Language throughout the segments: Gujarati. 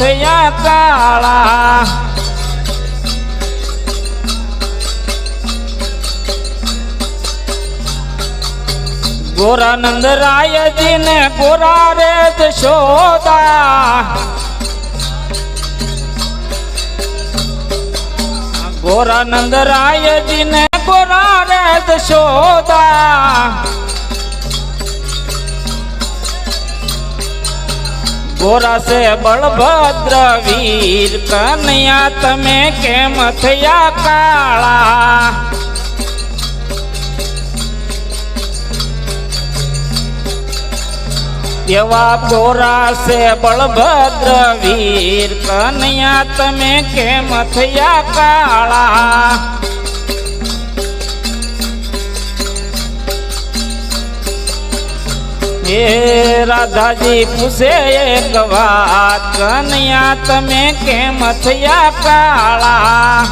થયા કાળા. ગોરાનંદ રાયજી ને ગોરા રે જશોદા ગોરાનંદ રાયજી ને ગોરા રે જશોદા ગોરા છે બળભદ્ર વીર, કનૈયા તમે કેમ થયા કાળા? એવા ગોરા છે બળભદ્ર વીર, કનૈયા તમે કેમ થયા કાળા? હે રાધાજી પૂછે એક વાત, કનૈયા, તમે કેમ થયા કાળા?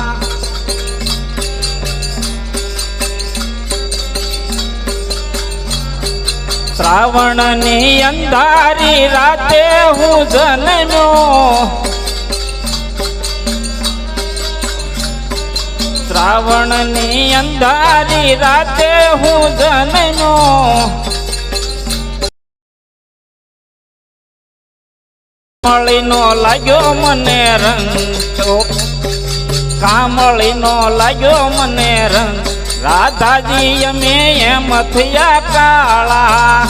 શ્રાવણની અંધારી રાતે હું જન્મ્યો. શ્રાવણની અંધારી રાતે હું જન્મ્યો. કામળીનો લાગ્યો મને રંગ કામળીનો લાગ્યો મને રંગ. રાધાજી અમે એમ થયા કાળા.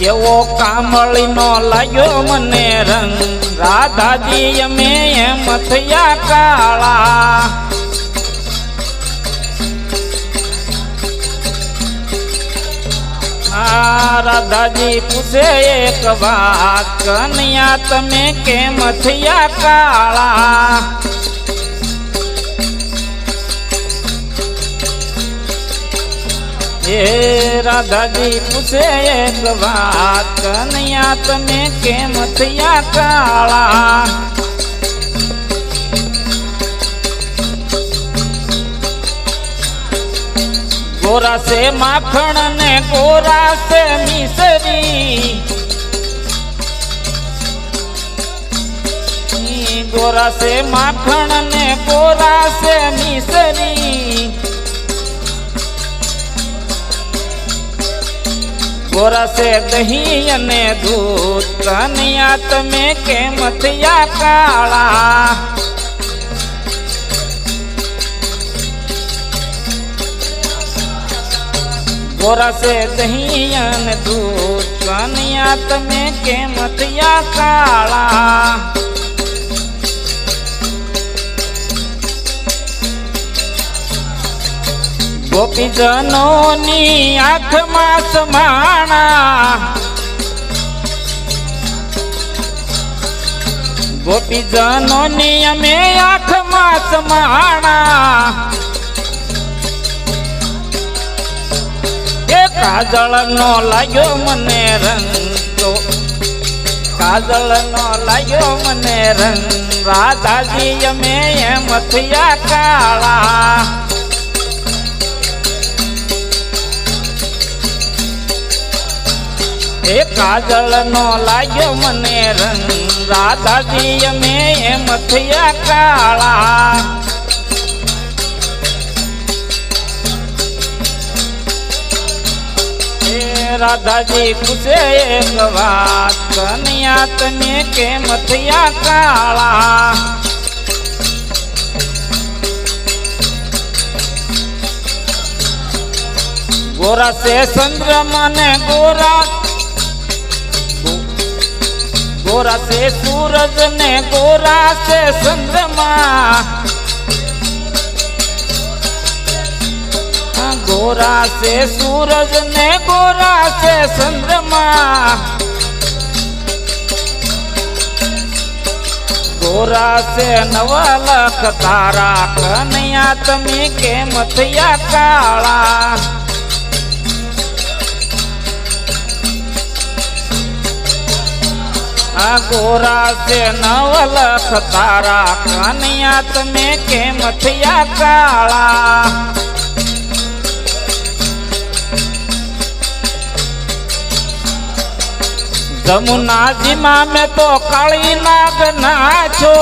એવો કામળીનો લાગ્યો મને રંગ. રાધાજી અમે એમ થયા કાળા. રાધાજી પૂછે એક વાત, કનૈયા, તમે કેમ થયા કાળા? એ રાધાજી પૂછે એક વાત, કનૈયા, તમે કેમ થયા કાળા? સે માખણ ને સે મિસરી. સે માખણ ને સે મિસરી. સે દહીં અને દૂધ કનૈયા તમે કેમ થયા કાળા? ગોરા સે દહીં અને દૂધ કનૈયા તમે કેમ થયા કાળા? ગોપીજનોની આંખમાં સમાણા. ગોપીજનોની અમે આંખમાં સમાણા. કાજળ નો લાગ્યો મને રંગ. તો કાજળ નો લાગ્યો મને રંગ. રાધાજી અમે એમ થયા કાળા. એ કાજળ નો લાગ્યો મને રંગ. રાધાજી અમે એમ થયા કાળા. રાધાજી પૂછે એક વાત, કન્યા તને કેમ થયા કાળા? ગોરા સે ચંદ્ર મને ગોરા. ગોરા સે સૂરજ ને ગોરા સે ચંદ્રમા. ગોરા છે, સૂરજ ને ગોરા છે ચંદ્રમા. ગોરા છે નવા લખ તારા, કનૈયા તમે કેમ થયા કાળા? ગોરા છે નવલખ તારા, કનૈયા તમે કેમ થયા કાળા? જમુનાજીમાં મેં તો કાળી નાગ નાચો.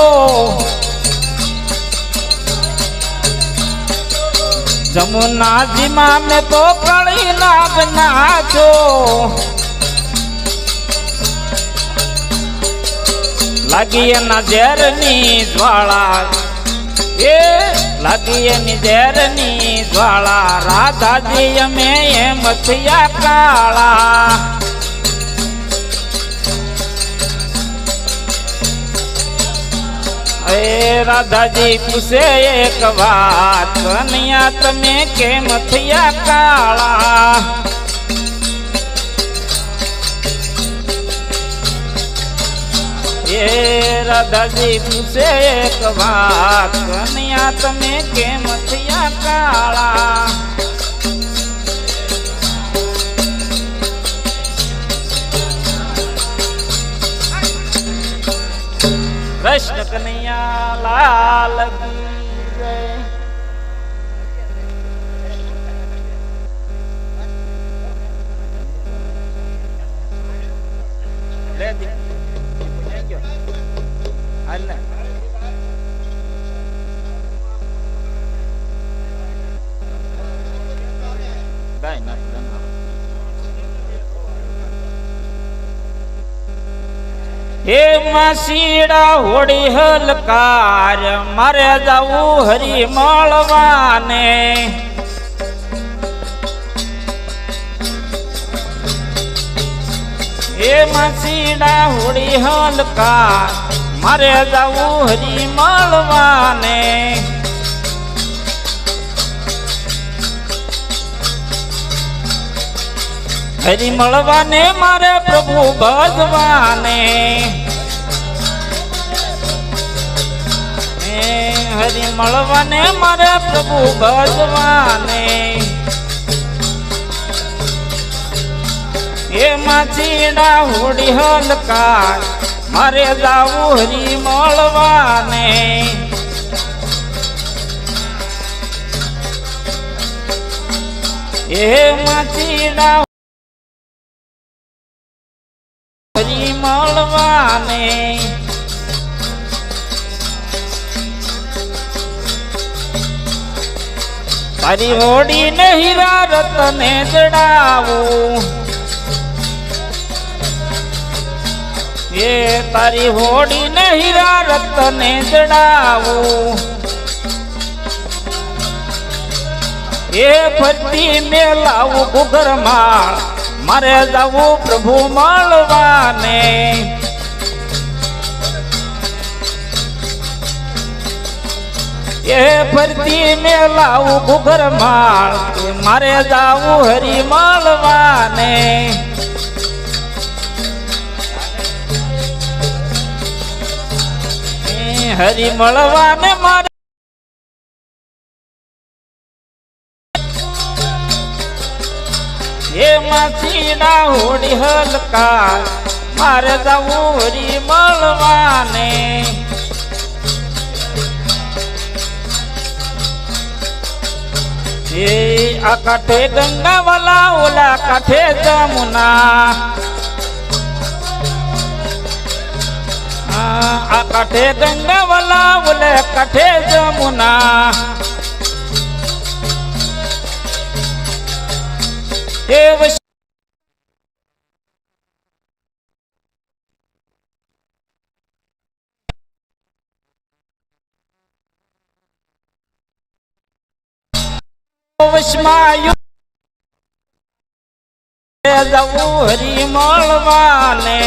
જમુનાજીમાં મેં તો કાળી નાગ નાચો. લાગી એના ઝેરની જ્વાળા. એ લાગી એની ઝેરની જ્વાળા. રાધાજી અમે એમ થયા કાળા. એ રાધાજી પૂછે એક વાત, કન્યા, તમે કેમ થયા કાળા? એ રાધાજી પૂછે એક વાત, કન્યા, તમે કેમ થયા કાળા? કૃષ્ણ કનૈયા લાલ લે હાલ હે શીડા હોડી હલકાર. મારે જાવું હરી મળવાને એ માસીડા હોડી હલકાર. મારે જાવું હરી મળવાને હરી મળવાને મારે પ્રભુ ભજવાને. એ હરી મળવાને મારે પ્રભુ ભગવાને. એ માછીડા હોડી હલકાર, મારે જાવું હરી મળવાને. એ માછીડા હરી મળવાને. તારી હોડી ને હીરા રતને જડાવું એ તારી હોડી ને હીરા રતને જડાવું એ ફરતી મેલાવું ગુગર માળ મારે જવું પ્રભુ મળવાને. એ ફરતી મેલાવું ગુગર માળ મારે જાવું હરી મળવાને એ હરી મળવાને મારે. એ માછીના હોડી હલકાર મારે જવું હરી મળવાને એ આ કાંઠે ગંગા વાલા ઓલા કાંઠે જમુના. આ કાંઠે ગંગા વાલા ઓલે કાંઠે વશમાયું જવું હરી મળવાને.